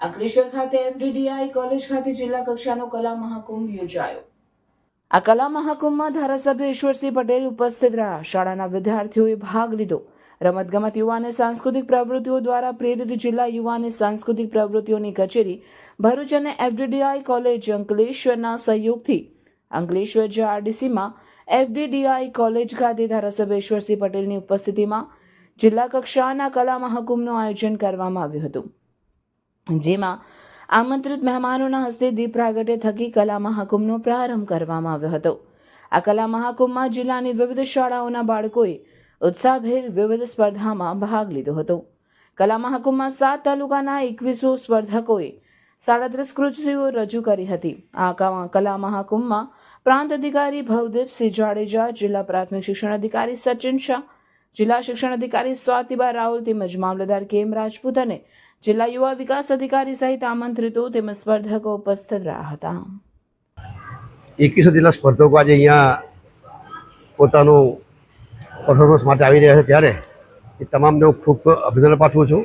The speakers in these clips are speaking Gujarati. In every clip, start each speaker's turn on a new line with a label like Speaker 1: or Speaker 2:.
Speaker 1: અંકલેશ્વર ખાતે એફડીડીઆઈ કોલેજ ખાતે જિલ્લા કક્ષાનો કલા મહાકુંભ યોજાયો. આ કલા મહાકુંભમાં ધારાસભ્ય ઈશ્વરસિંહ પટેલ ઉપસ્થિત રહ્યા. શાળાના વિદ્યાર્થીઓએ ભાગ લીધો. રમતગમત યુવા સાંસ્કૃતિક પ્રવૃત્તિઓ દ્વારા પ્રેરિત જિલ્લા યુવા અને સાંસ્કૃતિક પ્રવૃત્તિઓની કચેરી ભરૂચ અને એફડીડીઆઈ કોલેજ અંકલેશ્વરના સહયોગથી. અંકલેશ્વર જેઆરડીસીમાં એફડીડીઆઈ કોલેજ ખાતે ધારાસભ્ય ઈશ્વરસિંહ પટેલની ઉપસ્થિતિમાં જિલ્લા કક્ષાના કલા મહાકુંભનું આયોજન કરવામાં આવ્યું હતું. જેમાં આમંત્રિત મહેમાનોના હસ્તે દીપ પ્રાગટ્ય થકી કલા મહાકુંભનો પ્રારંભ કરવામાં આવ્યો હતો. આ કલા મહાકુંભમાં જિલ્લાની વિવિધ શાળાઓના બાળકોએ ઉત્સાહભેર વિવિધ સ્પર્ધામાં ભાગ લીધો હતો. કલા મહાકુંભમાં સાત તાલુકાના એકવીસો સ્પર્ધકોએ સાડત્રીસ કૃતિઓ રજૂ કરી હતી. આ કલા મહાકુંભમાં પ્રાંત અધિકારી ભવદીપસિંહ જાડેજા, જિલ્લા પ્રાથમિક શિક્ષણ અધિકારી સચિન શાહ જિલ્લા શિક્ષણ અધિકારી સ્વાતિબા રાહુલ તેમજ મામલતદાર કેમ રાજપૂત અને જિલ્લા યુવા વિકાસ અધિકારી સહિત આમંત્રિતો તેમજ સ્પર્ધકો ઉપસ્થિત રહ્યા હતા.
Speaker 2: એકવીસો જેટલા સ્પર્ધકો આજે અહીંયા પોતાનું પરફોર્મન્સ માટે આવી રહ્યા છે ત્યારે એ તમામને હું ખૂબ ખૂબ અભિનંદન પાઠવું છું.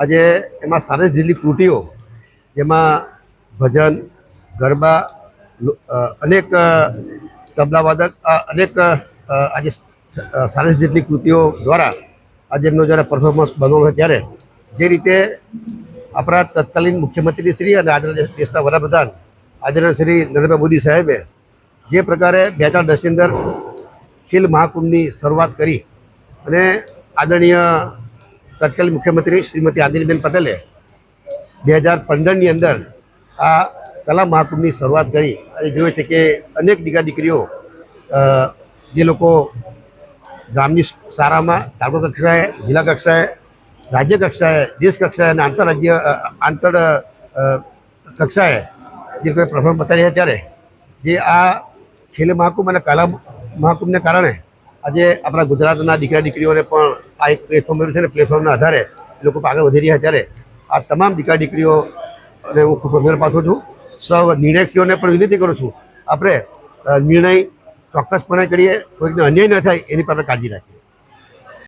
Speaker 2: આજે એમાં સારી જેટલી કૃતિઓ, જેમાં ભજન, ગરબા અનેક તબલાવાદક અનેક આજે સારી જેટલી કૃતિઓ દ્વારા આજે એમનો જ્યારે પરફોર્મન્સ બનવાનો ત્યારે જે રીતે આપણા તત્કાલીન મુખ્યમંત્રી શ્રી અને આજના દેશના વડાપ્રધાન આજના શ્રી નરેન્દ્ર મોદી સાહેબે જે પ્રકારે બે હજાર દસની અંદર ખેલ મહાકુંભની શરૂઆત કરી અને આદરણીય તત્કાલીન મુખ્યમંત્રી શ્રીમતી આદિનીબેન પટેલે બે હજાર પંદરની અંદર આ કલા મહાકુંભની શરૂઆત કરી. અને જોયું છે કે અનેક દીકરા દીકરીઓ જે લોકો ગામની શાળામાં તાલુકા કક્ષાએ, જિલ્લા કક્ષાએ, રાજ્ય કક્ષાએ, દેશ કક્ષાએ અને આંતરરાજ્ય આંતર કક્ષાએ જે કોઈ પ્રફોર્મ બતાવી રહ્યા ત્યારે, જે આ ખેલ મહાકુંભ અને કલા મહાકુંભને કારણે આજે આપણા ગુજરાતના દીકરા દીકરીઓને પણ આ એક પ્લેટફોર્મ મળ્યું છે ને પ્લેટફોર્મના આધારે લોકો આગળ વધી રહ્યા ત્યારે આ તમામ દીકરા દીકરીઓ અને હું ખૂબ અભિનંદન પાછું છું. સૌ નિર્ણયક્ષીઓને પણ વિનંતી કરું છું. આપણે નિર્ણય ચોક્કસપણે કરીએ કોઈકને અન્યાય ન થાય એની પર કાળજી રાખીએ.